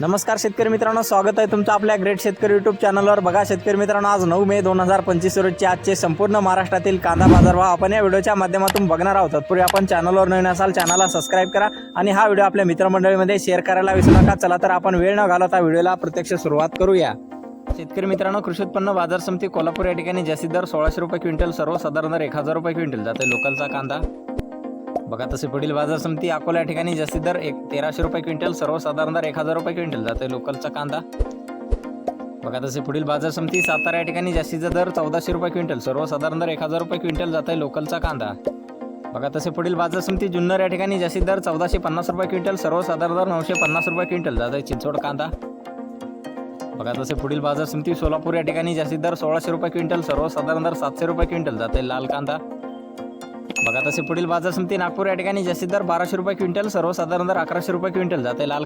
नमस्कार शेतकरी मित्रांनो स्वागत आहे तुमचं आपल्या ग्रेट शेतकरी युट्यूब चॅनलवर बघा शेतकरी मित्रांनो आज नऊ मे दोन हजार पंचवीस रोजचे आजचे संपूर्ण महाराष्ट्रातील कांदा बाजार भाव आपण या व्हिडिओच्या माध्यमातून बघणार आहोत. तत्पूर्वी आपण चॅनलवर नवीन असाल चॅनलला सबस्क्राईब करा आणि हा व्हिडिओ आपल्या मित्रमंडळीमध्ये शेअर करायला विसरू नका. चला तर आपण वेळ न घालवता व्हिडिओला प्रत्यक्ष सुरुवात करूया. शेतकरी मित्रांनो कृषी उत्पन्न बाजार समिती कोल्हापूर या ठिकाणी जास्तीत दर सोळाशे रुपये क्विंटल सर्वसाधारण दर एक हजार रुपये क्विंटल. जाते लोकलचा कांदा. बघा तसे पुढील बाजार समिती अकोला या ठिकाणी जास्तीत दर एक तेराशे रुपये क्विंटल सर्वसाधारण दर एक हजार रुपये क्विंटल जाते लोकलचा कांदा. बघा तसे पुढील बाजार समिती सातारा या ठिकाणी जास्तीचा दर चौदाशे रुपये क्विंटल सर्वसाधारण दर एक हजार रुपये क्विंटल जाते लोकलचा कांदा. बघा तसे पुढील बाजार समिती जुन्नर या ठिकाणी जास्तीत दर चौदाशे पन्नास रुपये क्विंटल सर्वसाधारण दर नऊशे पन्नास रुपये क्विंटल जाते चिंचवड कांदा. बघा तसे पुढील बाजार समिती सोलापूर या ठिकाणी जास्तीत दर सोळाशे रुपये क्विंटल सर्वसाधारण दर सातशे रुपये क्विंटल जाते लाल कांदा. बघा तसे पुढील बाजार समिती नागपूर या ठिकाणी जास्तीत दर बाराशे रुपये क्विंटल सर्वसाधारण दर अकराशे रुपये क्विंटल जाते. लाल